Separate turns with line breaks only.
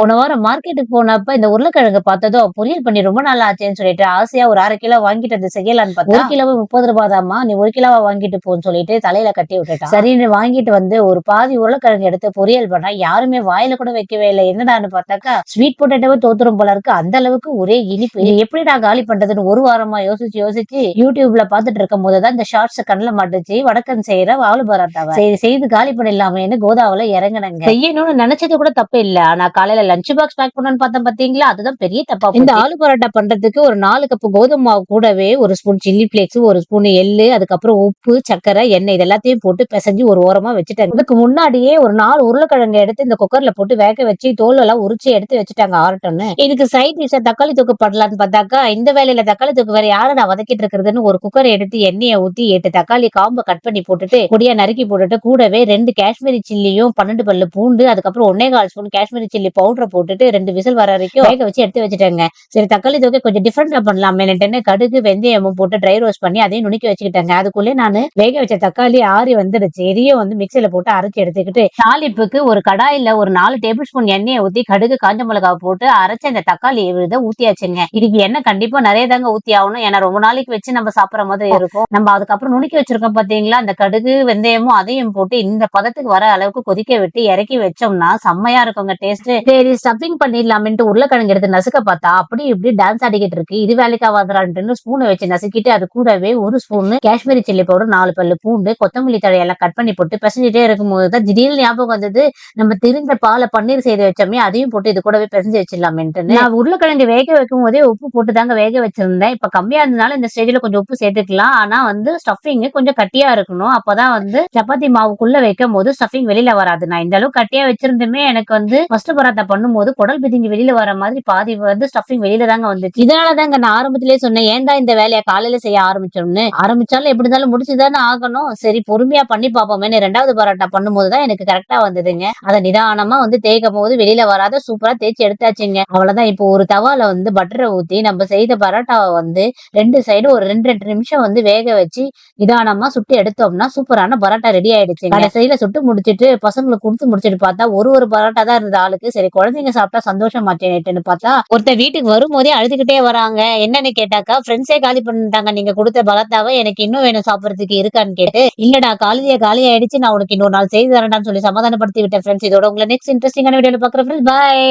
போன வாரம் மார்க்கெட்டுக்கு போனப்ப இந்த உருளைக்கிழங்கு பார்த்ததும் பொரியல் பண்ணி ரொம்ப நாள் ஆச்சேன்னு சொல்லிட்டு ஆசையா ஒரு அரை கிலோ வாங்கிட்டு வந்து செய்யலான்னு பார்த்தா ஒரு கிலோ முப்பது ரூபாய் நீ ஒரு கிலோவா வாங்கிட்டு போன்னு சொல்லிட்டு தலையில கட்டி விட்டுட்டான் சரின்னு வாங்கிட்டு வந்து ஒரு பாதி உருளைக்கிழங்கு எடுத்து பொரியல் பண்ணா யாருமே வாயில கூட வைக்கவே இல்லை. என்னடான்னு பார்த்தாக்கா ஸ்வீட் பொட்டேட்டோவே தோத்துரும் போல இருக்கு. அந்த அளவுக்கு ஒரே இனிப்பு. இது எப்படி நான் காலி பண்றதுன்னு ஒரு வாரமா யோசிச்சு யோசிச்சு யூடியூப்ல பாத்துட்டு இருக்கும் போதுதான் இந்த ஷார்ட்ஸ் கண்ணுல மாட்டுச்சு. வடக்கன் செய்யற வாழு பராட்டாவை. செய்து காலி பண்ணிடலாமேன்னு கோதாவில இறங்குனங்க. செய்யணும்னு நினைச்சது கூட தப்பு இல்ல. ஆனா காலையில லஞ்ச் பாக்ஸ் பேக் பண்ணணும்னு பார்த்தேன் பாத்தீங்களா? அதுதான் பெரிய தப்பா இந்த ஆலு பரோட்டா பண்றதுக்கு ஒரு நாலு கப்பு கோதுமை மாவு கூடவே ஒரு ஸ்பூன் சில்லி பிளேக்ஸ் ஒரு ஸ்பூன் எள்ளு அதுக்கப்புறம் உப்பு சக்கரை எண்ணெய் இது எல்லாத்தையும் போட்டு பிசைஞ்சு ஒரு ஓரமா வச்சுட்டாங்க இதுக்கு முன்னாடியே ஒரு நாலு உருளைக்கிழங்கு எடுத்து இந்த குக்கர்ல போட்டு வேக வச்சு தோல் எல்லாம் உரிச்சு எடுத்து வச்சுட்டாங்க ஆரட்டம்னு. இதுக்கு சைட் டிஷ் தக்காளி தொக்கு படலான்னு பார்த்தாக்கா இந்த வேலையில தக்காளி தொக்கு வேற யாரை நான் வதக்கிட்டு இருக்கிறதுன்னு ஒரு குக்கர் எடுத்து எண்ணெயை ஊத்தி எட்டு தக்காளி காம்பை கட் பண்ணி போட்டுட்டு பொடியா நறுக்கி போட்டுட்டு கூடவே ரெண்டு காஷ்மீரி சில்லியும் பன்னெண்டு பல்லு பூண்டு அதுக்கப்புறம் ஒன்னே கால் ஸ்பூன் காஷ்மீரி சில்லி பவுடர் போட்டுட்டு ரெண்டு விசில் வர வரைக்கும் வேக வச்சு எடுத்து வச்சுட்டேங்க. சரி தக்காளி தொகை கொஞ்சம் டிஃப்ரெண்டா பண்ணலாமேன்னு கடுகு வெந்தயமும் போட்டு ட்ரை ரோஸ்ட் பண்ணி அதையும் நுணுக்கி வச்சுக்கிட்டேங்க. அதுக்குள்ளே நான் வேக வச்ச தக்காளி ஆறி வந்துடுச்சு. எரியும் வந்து மிக்சியில போட்டு அரைச்சு எடுத்துக்கிட்டு தாளிப்புக்கு ஒரு கடாயில ஒரு நாலு டேபிள் ஸ்பூன் எண்ணெயை ஊத்தி கடுகு காஞ்ச மிளகா போட்டு அரைச்ச இந்த தக்காளி இதை ஊத்தியாச்சுங்க. இதுக்கு எண்ணெய் கண்டிப்பா நிறைய தாங்க ஊத்தி ஆகணும். ஏன்னா ரொம்ப நாளைக்கு வச்சு நம்ம சாப்பிட்ற மாதிரி இருக்கும். நம்ம அதுக்கப்புறம் நுணுக்கி வச்சிருக்கோம் பாத்தீங்களா? அந்த கடுகு வெந்தயமும் அதையும் போட்டு இந்த பதத்துக்கு வர அளவுக்கு கொதிக்க விட்டு இறக்கி வச்சோம்னா செம்மையா இருக்குங்க டேஸ்ட் சரி ஸ்டஃபிங் பண்ணிடலாமேன்ட்டு உருளைக்கிழங்கு எடுத்து நசுக்க பார்த்தா அப்படி இப்படி டான்ஸ் ஆடிக்கிட்டு இருக்கு. இது வேலைக்கு ஆகாதான்ட்டு ஸ்பூனை வச்சு நசுக்கிட்டு அது கூடவே ஒரு ஸ்பூன் காஷ்மீரி சில்லி பவுடர் நாலு பல்லு பூண்டு கொத்தமல்லி தழையெல்லாம் கட் பண்ணி போட்டு பிசைஞ்சிட்டே இருக்கும்போது தான் திடீர்னு ஞாபகம் வந்தது. நம்ம தெரிஞ்ச பாலை பன்னீர் செய்து வச்சோமே அதையும் போட்டு இது கூடவே பிசைஞ்சு வச்சிடலாமேன்ட்டு நான் உருளைக்கிழங்கு வேக வைக்கும் போதே உப்பு போட்டு தாங்க வேக வச்சிருந்தேன். இப்ப கம்மியா இருந்தனால இந்த ஸ்டேஜ்ல கொஞ்சம் உப்பு சேர்த்துக்கலாம். ஆனா வந்து ஸ்டஃபிங் கொஞ்சம் கட்டியா இருக்கணும். அப்பதான் வந்து சப்பாத்தி மாவுக்குள்ள வைக்கும் போது ஸ்டஃபிங் வெளியில வராது. நான் இந்த அளவுக்கு கட்டியா வச்சிருந்துமே எனக்கு வந்து ஃபர்ஸ்ட் பராத்தா பண்ணும்போது குடல் பிதிஞ்சு வெளியில வர மாதிரி பாதி வந்து ஸ்டஃபிங் வெளியில தாங்க வந்துச்சு. இதனால தாங்க நான் ஆரம்பத்திலே சொன்னேன் ஏன்டா இந்த வேலையை காலையில செய்ய ஆரம்பிச்சோம்னு? ஆரம்பிச்சாலும் எப்படி இருந்தாலும் முடிச்சுதானே ஆகணும். சரி பொறுமையா பண்ணி பார்ப்போமேன்னு ரெண்டாவது பரோட்டா பண்ணும்போது தான் எனக்கு கரெக்டா வந்ததுங்க. அதை நிதானமா வந்து தேய்க்கும் போது வெளியில வராத சூப்பரா தேய்ச்சி எடுத்தாச்சுங்க. அவ்வளவுதான். இப்போ ஒரு தவால வந்து பட்டரை ஊத்தி நம்ம செய்த பரோட்டாவை வந்து ரெண்டு சைடும் ஒரு ரெண்டு ரெண்டு நிமிஷம் வந்து வேக வச்சு நிதானமா சுட்டு எடுத்தோம்னா சூப்பரான பரோட்டா ரெடி ஆயிடுச்சு கடைசியில சுட்டு முடிச்சிட்டு பசங்களுக்கு கொடுத்து முடிச்சிட்டு பார்த்தா ஒரு ஒரு பரோட்டா தான் இருந்த ஆளுக்கு. சரி குழந்தைங்க சாப்பிட்டா சந்தோஷமாச்சேன்னு பார்த்தா ஒருத்தர் வீட்டுக்கு வரும்போதே அழுதுகிட்டே வராங்க. என்னன்னு கேட்டாக்கா ஃப்ரெண்ட்ஸே காலி பண்ணிட்டாங்க. நீங்க கொடுத்த பலத்தாவை எனக்கு இன்னும் வேணும் சாப்பிடறதுக்கு இருக்கான்னு கேட்டு இல்லடா காலியா காலி ஆயிடுச்சு. நான் உனக்கு இன்னொரு நாள் செய்து தரேன்டான்னு சொல்லி சமாதானப்படுத்தி விட்டேன் ஃப்ரெண்ட்ஸ் இதோட உங்களை நெக்ஸ்ட் இன்ட்ரெஸ்டிங்கான வீடியோல பாக்குறேன் ஃப்ரெண்ட்ஸ் பாய்